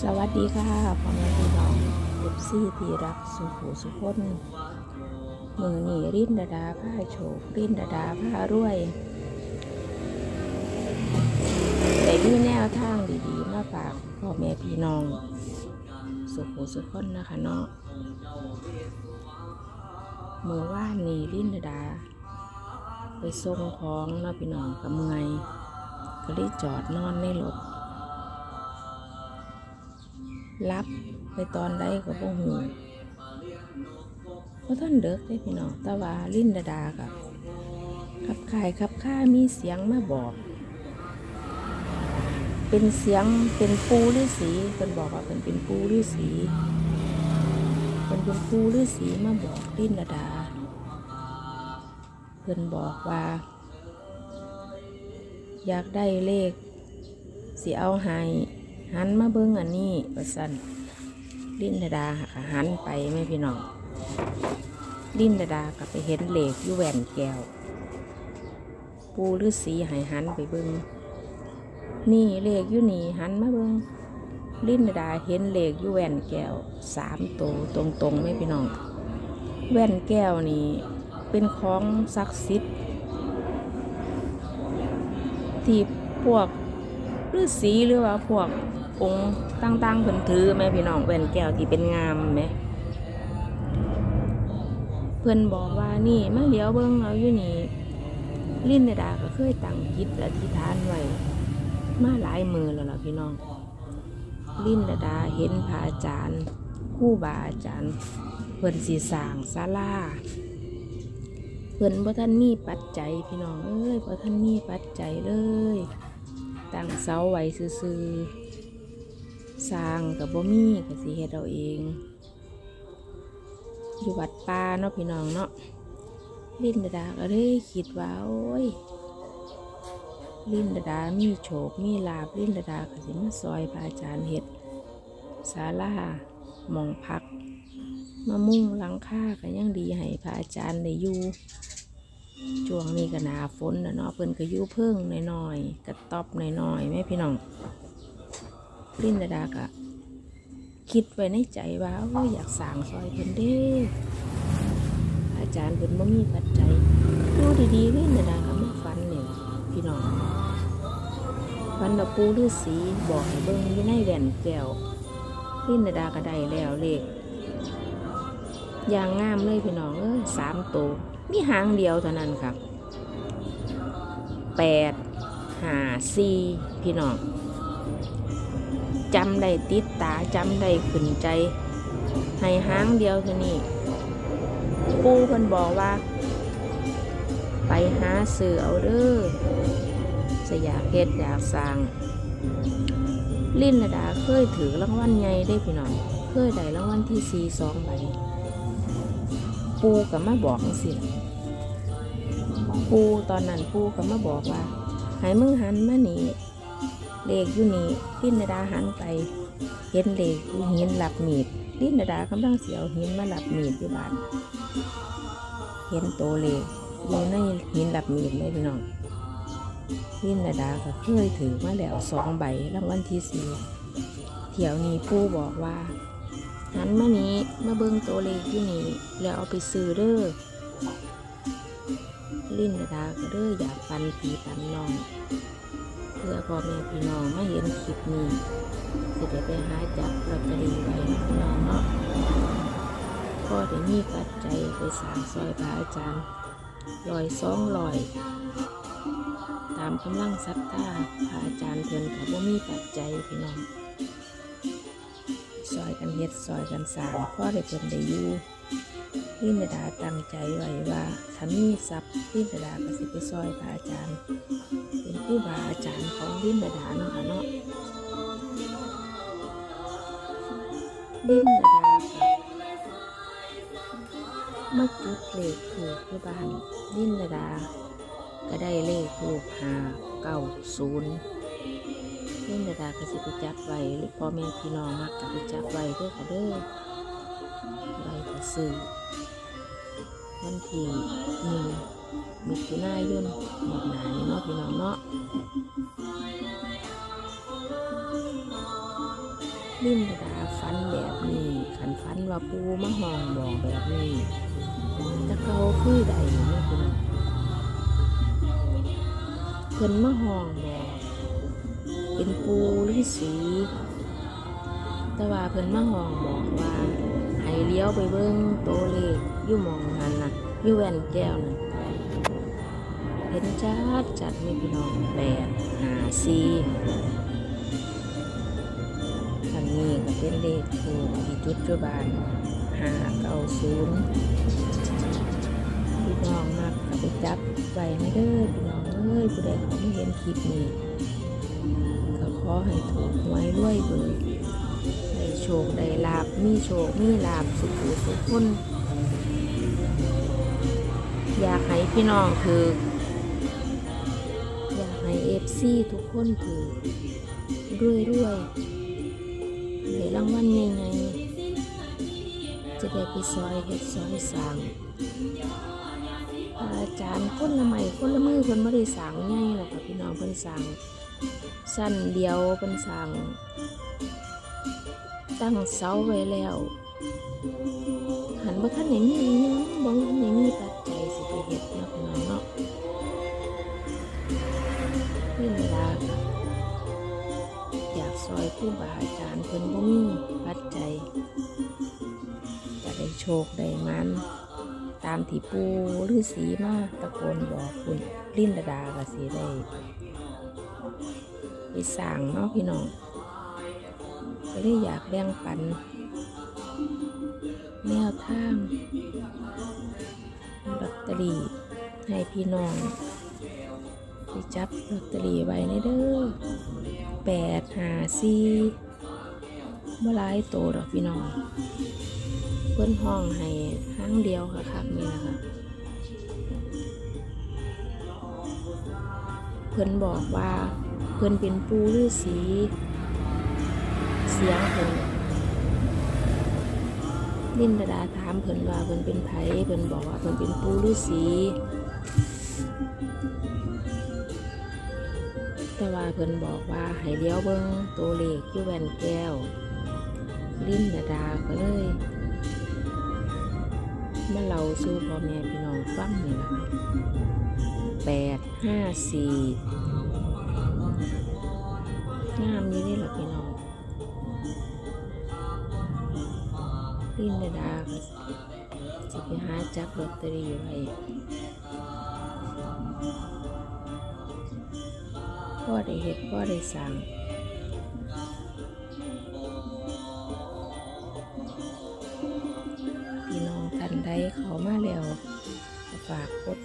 สวัสดีค่ะพ่อแม่พี่น้องเอฟซีที่รักสุขสุขนมือหนีริ้นดาดาผ้าโชครินดาดาผ้ารวยแต่มีแนวทางดีๆ มาฝากพ่อแม่พี่น้อง สุขสุขนนะคะเนาะเมื่อว่านนี้รินดาดา ไปส่งของเนาะพี่น้องกับเมื่อยก็เลยจอดนอนในรถ รับไปตอนใดก็บ่หูเพราะท่านเด็กได้พี่น้องต่ว่าลิ้นดาดากับขับขายขับค่ามีเสียงมาบอก เป็นเสียงเป็นปูฤาษีเป็นบอกว่าเป็นเป็นปูฤาษีเป็นเป็นปูฤาษีมาบอกลิ้นดาดาเพิ่นบอกว่า อยากได้เลขสิเอาให้ หันมาเบิ่งอันนี้ว่าสั่นลิ้นดาดาค่ะหันไปแม่พี่น้องลิ้นดาดาก็ไปเห็นเหลขอยู่แหวนแก้ว ปูฤาษีให้หันไปเบิ่งนี่เหลขอยู่นี่หันมาเบิ่งลิ้นดาดาเห็นเหลขอยู่แหวนแก้วสามตัวตรงๆแม่พี่น้องแหวนแก้วนี่เป็นของศักดิ์สิทธิ์ที่พวก ฤาษีหรือว่าพวกองค์ต่างๆเพิ่นถือแม่พี่น้องแว่นแก้วที่เป็นงามแหมเพิ่นบอกว่านี่มาเดี๋ยวเบิ่งเอาอยู่นี่ลิ้นในดาก็เคยตั้งจิตอธิษฐานไว้มาหลายมือแล้วล่ะพี่น้อง ลิ้นดาเห็นพระอาจารย์คู่บาอาจารย์ เพิ่นสีสางศาลาเพิ่นบ่ท่านมีปัจจัยพี่น้องเอ้ยบ่ท่านมีปัจจัยเลย ตั้งเสาไว้ซื่อๆสร้างกับบ่มีก็สิเฮ็ดเอาเอง อยู่วัดป่าเนาะพี่น้องเนาะลินดาดาก็เลยคิดว่าโอ้ยลินดาดามีโชคมีลาบลินดาดาก็สิมาซอยพระอาจารย์เฮ็ดศาลาหมองพัก มามุ่งหลังคาก็ยังดีให้พระอาจารย์ได้อยู่ ช่วงนี้ก็หนาฝนนะเนาะเพิ่นก็ยู่เพิ่งหน้อยๆกระต๊อบน้อยๆแม่พี่น้องลินดาดากะคิดไว้ในใจว่าอยอยากสร้างซอยเพิ่นเด้อาจารย์เพิ่นบ่มีปัจจัยดูดีๆลินดาดาก็มาฝันเนี่ยพี่น้องฝันว่าปูฤาษีบอกให้เบิ่งอยู่ในแหวนแก้วลินดาดาก็ได้แล้วเลขอย่างงามเลยพี่น้องเอ้ยสามตัว มีหางเดียวเท่านั้นครับแปดหาสี่พี่น้องจำได้ติดตาจำได้ขึ้นใจ ให้หางเดียวเท่านี้ปูเพิ่นบอกว่า ไปหาซื้อเอาเด้อสยากเฮ็ดอยากสร้าง ลิ้นระดาเคยถือรางวัลใหญ่ได้พี่น้อง เคยได้รางวัลที่สี่สองใบ ปูกับมาบอกสิปูตอนนั้นปูกับมาบอกว่าให้มึงหันมานี่เลขอยู่นี่ลิ้นดาหันไป เห็นเลขอยู่หินหลับมีดลิ้นดากำลังเสียวหินมาหลับมีดอยู่บ้าน เห็นโตเลขอยู่ในหินหลับมีดเลยพี่น้องลิ้นดาก็เคยถือมาแล้วสองใบรางวัลที่สี่เที่ยวนี้ปูบอกว่า หันมานี้มาเบิ่งตัวเลขอยู่นี่แล้วเอาไปซื้อเด้อลิ้นดาก็เด้ออยากปันพี่ปันน้องเพื่อพ่อแม่พี่น้องมาเห็นคลิปนี้สิได้ไปหาจับลอตเตอรี่ไว้น้องเนาะก็ได้มีปัจจัยไปสางซอยพระอาจารย์ลอยสองลอยตามกำลังศรัทธาพระอาจารย์เพิ่นก็บ่มีปัจจัยพี่น้อง ซอยกันเฮ็ดซอยกันสร้างพ่อได้เพิ่นได้อยู่ลินดาตั้งใจไว้ว่าถ้ามีทรัพย์ลินดาก็สิไปซอยพระอาจารย์ เป็นผู้บาอาจารย์ของลินดาเนาะเนาะลินดาก็มาจุดเลขถูกที่บ้านลินดา ก็ได้เลขถูกหาเก้าศูนย์ เล่นดาก็สิไปจับไว้หรือพ่อแม่พี่น้องมักก็ไปจับไว้เด้อค่ะเด้อไว้ก็ซื้อวันที่หนึ่งมิถุนายนหมดหนานี่เนาะพี่น้องเนาะลิ้นดาฟันแบบนี้ขันฟันว่าปูมาห้องบอกแบบนี้จะเขาคือใดนี่คุณเพิ่นมาห้องบอก เป็นปูหรือสีแต่ว่าเพิ่นมาห้องบอกว่าให้เลี้ยวไปเบิ่งโตเลขอยู่มองนั้นน่ะอยู่แว่นแก้วนั่นเห็นจัดจัดไม่พี่น้องแปดหาสี่อันนี้ก็เป็นเลขถูกที่จุดจุบานหาเก้าศูนย์พี่น้องมากก็ไปจับไว้ไม่เด้อพี่น้องเอ้ยผู้ใดเขาไม่เห็นคลิปนี้ ก็ขอให้ถูกหวยรวยเบยได้โชคได้ลาบมีโชคมีลาบสุขุสุขคนอยากให้พี่น้องถืออยากให้เอฟซีทุกคนถือรวยรวยในรางวัลยังไงจะได้ไปซอยเฮ็ดซอยสางอาจารย์คนละไม้คนละมือคนไม่ได้สั่งง่ายหรอกค่ะพี่น้องเพิ่นสั่ง สั้นเดียวเป็นสั่งตั้งเสาไว้แล้ว หันบ่ท่านไหนมีอิหยังบ่ท่านไหนมีปัจจัยสิไปเฮ็ดเนาะพี่น้องเนาะนี่เวลาค่ะอยากซอยผู้บาอาจารย์เพิ่นบ่มีปัจจัยจะได้โชคได้มันตามที่ปูฤาษีมาตะโกนบอกคุณลิ้นดาดาก็สิได้ สั่งเนาะพี่น้องก็เลยอยากแบ่งปัน แนวทางลอตเตอรี่ให้พี่น้องไปจับลอตเตอรี่ไว้ในเด้อแปดหาสี่เมื่อไรโตดอกพี่น้อง เพื่อนห้องให้ห้างเดียวค่ะครับนี่นะคะเพื่อนบอกว่า เพื่นเป็นปูฤาษีเสียงเพื่นลินดาดาถามเพื่นว่าเพื่นเป็นไผเพื่นบอกว่าเพื่นเป็นปูฤาษีแต่ว่าเพื่นบอกว่าให้เลี้ยวเบิ้งตัวเลขอยู่แว่นแก้ว ลินดาดาก็เลยมาเล่าสู่พ่อแม่พี่น้องฟังนี่ล่ะแปดห้าสี่ งามอยู่นี่หละพี่น้องลินดาดาก็สิไปหาจับลอตเตอรี่ไว้พ่อได้เห็ดพ่อได้สั่งพี่น้องท่านใดเขามาแล้วฝากกด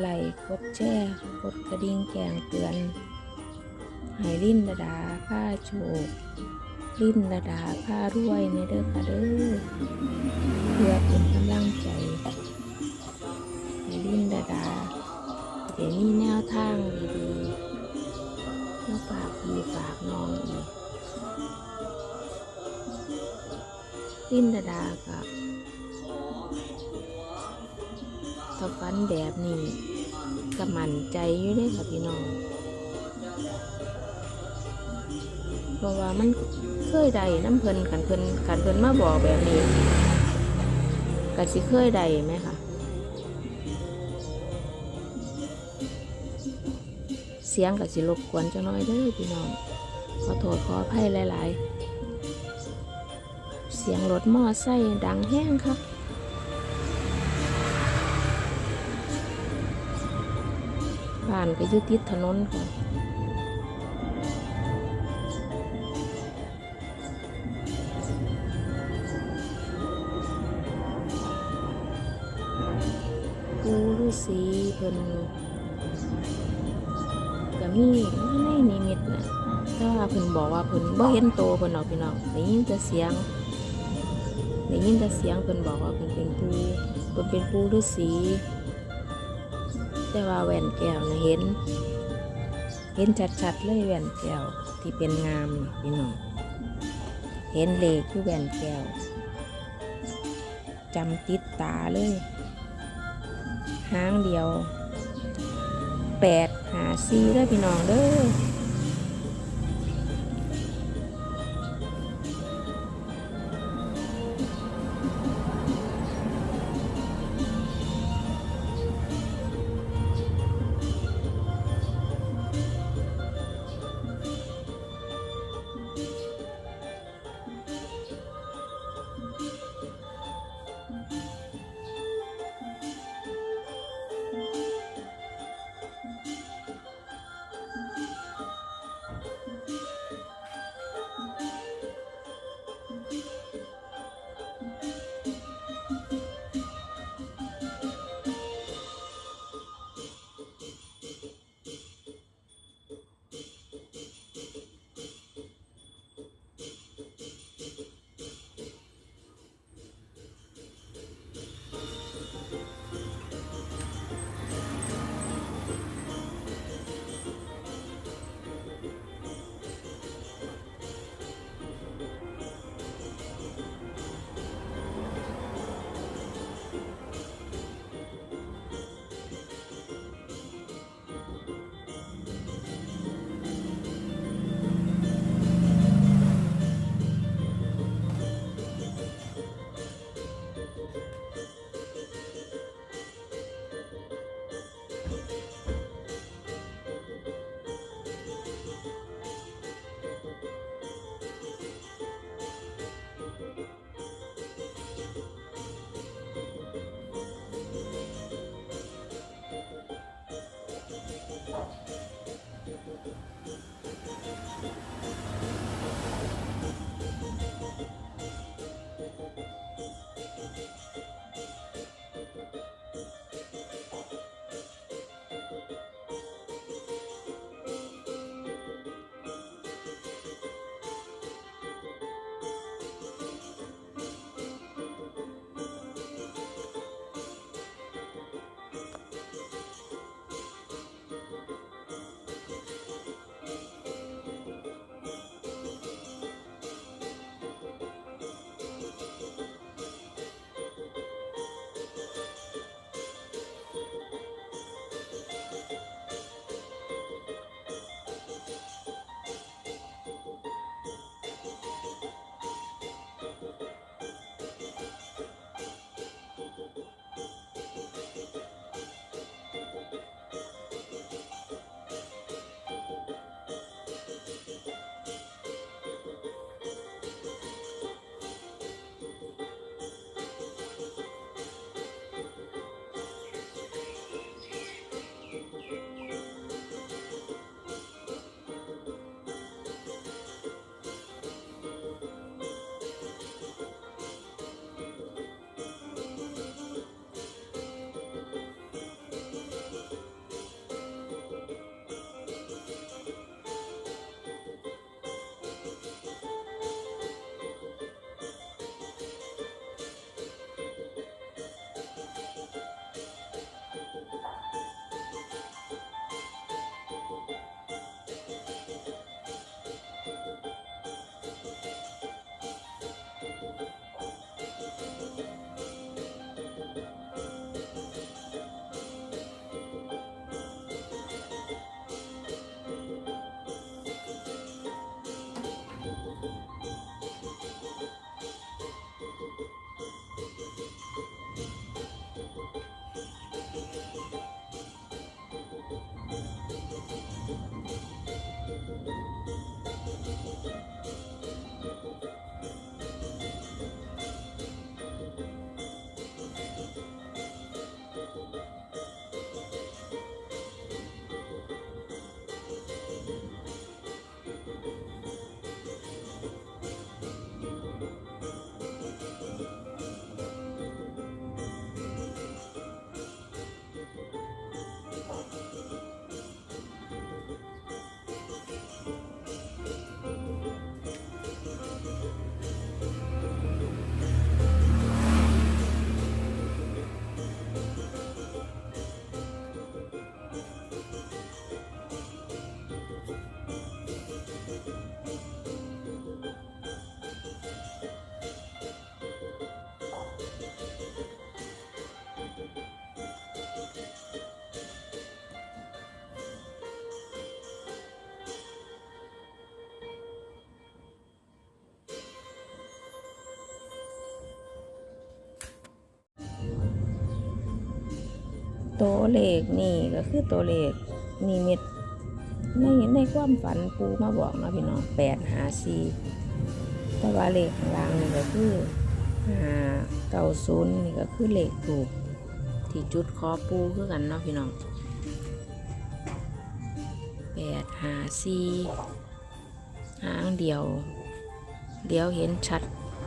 ไลค์กดแชร์กดกระดิ่งแกงเตือน ให้ลิ้นดาดาผ้าโชกลิ้นดาดาผ้ารวยในเด้อค่ะเด้อเพื่อเป็นกำลังใจให้ลิ้นดาดาเดี๋ยวมีแนวทางดีๆมาฝากพี่ฝากน้องอีกลิ้นดาดากับถ้าฟันแบบนี้ก็มั่นใจอยู่เลยค่ะพี่น้อง เพราะว่ามันเคยได้น้ำเพลินกันเพลินกันเพลินมาบอกแบบนี้กันสิเคยได้ไหมคะเสียงกับสิรบกวนจังน้อยเด้อพี่น้องขอโทษขออภัยหลาย ๆ เสียงรถมอไซค์ดังแห้งครับบ้านก็ยู่ติดถนนค่ะ ปูฤาษีเพิ่นก็มีในนิมิตนะแต่ว่าเพิ่นบอกว่าเพิ่นบ่เห็นโตเพิ่นหรอกพี่น้องได้ยินแต่เสียงได้ยินแต่เสียงเพิ่นบอกว่าเพิ่นเป็นปูเพิ่นเป็นปูฤาษีแต่ว่าแหวนแก้วนะเห็น เห็นชัดๆเลยแหวนแก้วที่เป็นงามนี่พี่น้องเห็นเลขคือแหวนแก้วจำติดตาเลย หางเดียวแปดหาซีได้พี่น้องเด้อ ตัวเลขนี่ก็คือตัวเลขนิมิตในในความฝันปูมาบอกเนาะพี่น้องแปดหาสี่แต่ว่าเลขข้างล่างนี่ก็คือหาเก้าศูนย์นี่ก็คือเลขถูกที่จุดคอปูคือกันเนาะพี่น้องแปดหาสี่หางเดียว เดียวเห็นชัด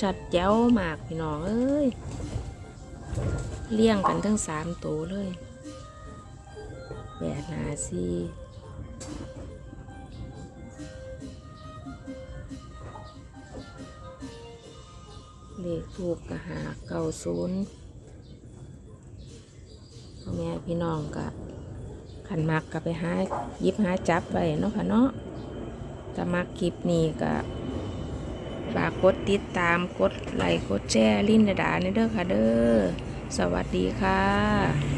ชัดแจ๋วมากพี่น้องเอ้ยเลี่ยงกันทั้งสามตัวเลย แปดหาซีเลขถูกกะหาเก้าศูนย์พ่อแม่พี่น้องกะขันมักกะไปหายิบหาจับไปเนาะค่ะเนาะถ้ามักคลิปนี้กะฝากกดติดตามกดไลค์กดแชร์ลิ้นดาดาในเด้อค่ะเด้อ สวัสดีค่ะ